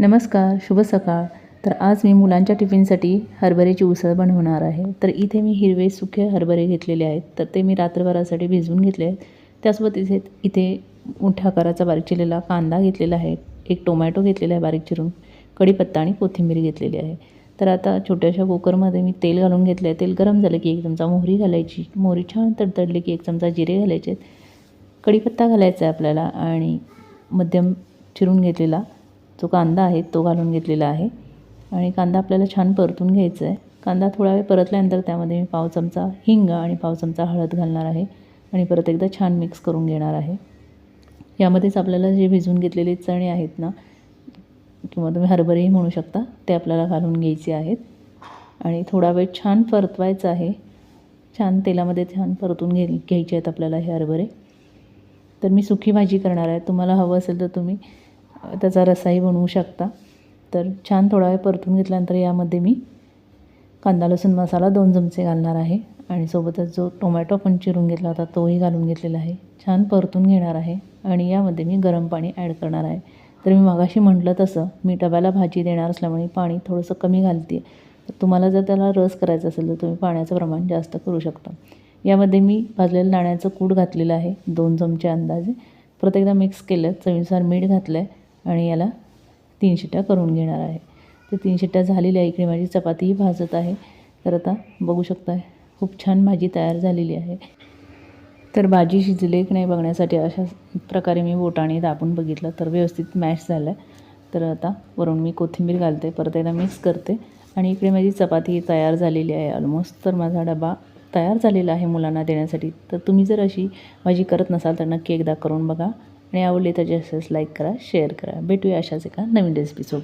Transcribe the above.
नमस्कार शुभ सकाळ. तर आज मी मुलांच्या टिफिनसाठी हरभऱ्याची उसळ बनवणार आहे. तर इथे मी हिरवे सुके हरभरे घेतलेले आहेत. तर ते मी रात्रभरासाठी भिजवून घेतले आहेत. त्यासोबत इथे इथे मोठ्या आकाराचा बारीक चिरलेला कांदा घेतलेला आहे. एक टोमॅटो घेतलेला आहे बारीक चिरून. कढीपत्ता आणि कोथिंबीर घेतलेली आहे. तर आता छोट्याशा कुकरमध्ये मी तेल घालून घेतलं आहे तेल गरम झालं की एक चमचा मोहरी घालायची. मोहरी छान तडतडली की एक चमचा जिरे घालायचे कढीपत्ता घालायचा आहे आपल्याला आणि मध्यम चिरून घेतलेला जो कांदा आहे तो घालून घेतलेला आहे. आणि कांदा आपल्याला छान परतून घ्यायचा आहे. कांदा थोडा वेळ परतल्यानंतर त्यामध्ये मी पाव चमचा हिंग आणि पाव चमचा हळद घालणार आहे. आणि परत एकदा छान मिक्स करून घेणार आहे. यामध्येच आपल्याला जे भिजवून घेतलेले चणे आहेत ना किंवा तुम्ही हरभरेही म्हणू शकता ते आपल्याला घालून घ्यायचे आहेत. आणि थोडा वेळ छान परतवायचं आहे. छान तेलामध्ये छान परतून घे घ्यायचे आहेत आपल्याला हे हरभरे. तर मी सुकी भाजी करणार आहे. तुम्हाला हवं असेल तर तुम्ही त्याचा रसाही बनवू शकता. तर छान थोडा वेळ परतून घेतल्यानंतर यामध्ये मी कांदा लसूण मसाला दोन चमचे घालणार आहे. आणि सोबतच जो टोमॅटो आपण चिरून घेतला होता तोही घालून घेतलेला आहे. छान परतून घेणार आहे. आणि यामध्ये मी गरम पाणी ॲड करणार आहे. तर मी मागाशी म्हटलं तसं मी डब्याला भाजी देणार असल्यामुळे पाणी थोडंसं कमी घालते तर तुम्हाला जर त्याला रस करायचा असेल तर तुम्ही पाण्याचं प्रमाण जास्त करू शकता. यामध्ये मी भाजलेलं दाण्याचं कूट घातलेलं आहे दोन चमचे अंदाजे. परत एकदा मिक्स केलं चवीनुसार मीठ घातलं आहे आणि याला तीन शिट्ट्या करून घेणार आहे. तर तीन शिट्ट्या झालेल्या आहे. इकडे माझी चपातीही भाजत आहे. तर आता बघू शकता खूप छान भाजी तयार झालेली आहे. तर भाजी शिजली की नाही बघण्यासाठी अशा प्रकारे मी बोटाने दाबून बघितलं. तर व्यवस्थित मॅश झालं आहे तर आता वरून मी कोथिंबीर घालते. परत एकदा मिक्स करते. आणि इकडे माझी चपाती तयार झालेली आहे ऑलमोस्ट तर माझा डबा तयार झालेला आहे मुलांना देण्यासाठी. तर तुम्ही जर अशी भाजी करत नसाल तर नक्की एकदा करून बघा. आणि आवडली तर जास्त लाईक करा शेअर करा. भेटूया अशाच एका नवीन रेसिपीसोबत